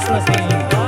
Christmas Eve.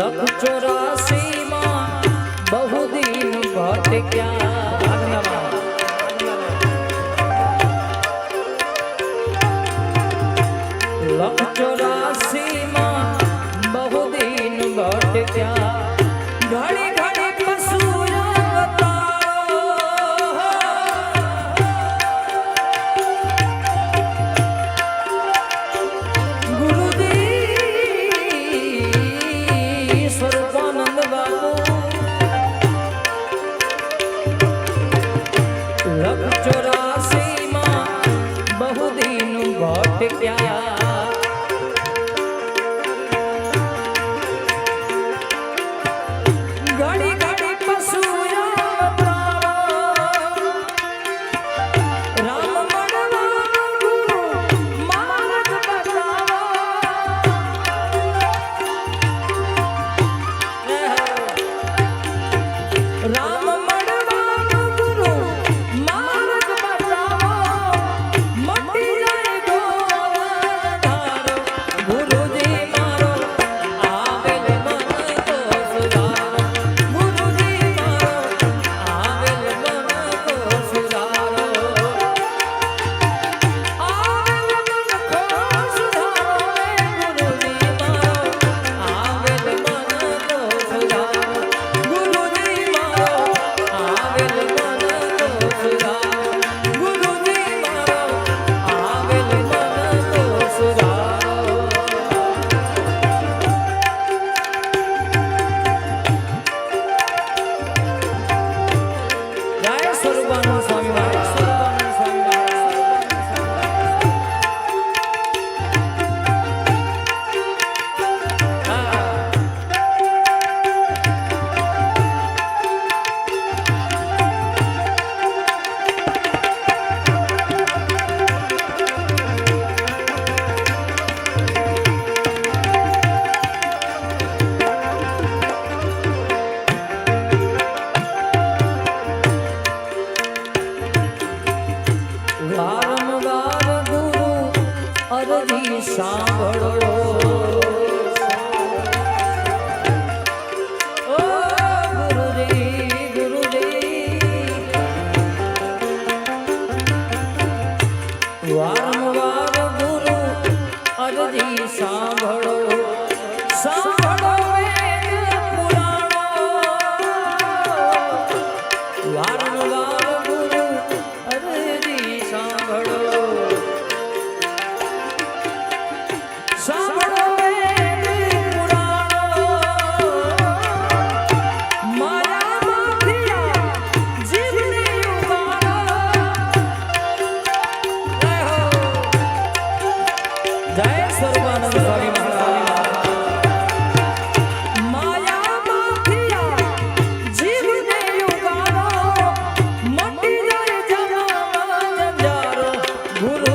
લખ ચોરાસી માં બહુ દિન ભટક્યા বড় গুরু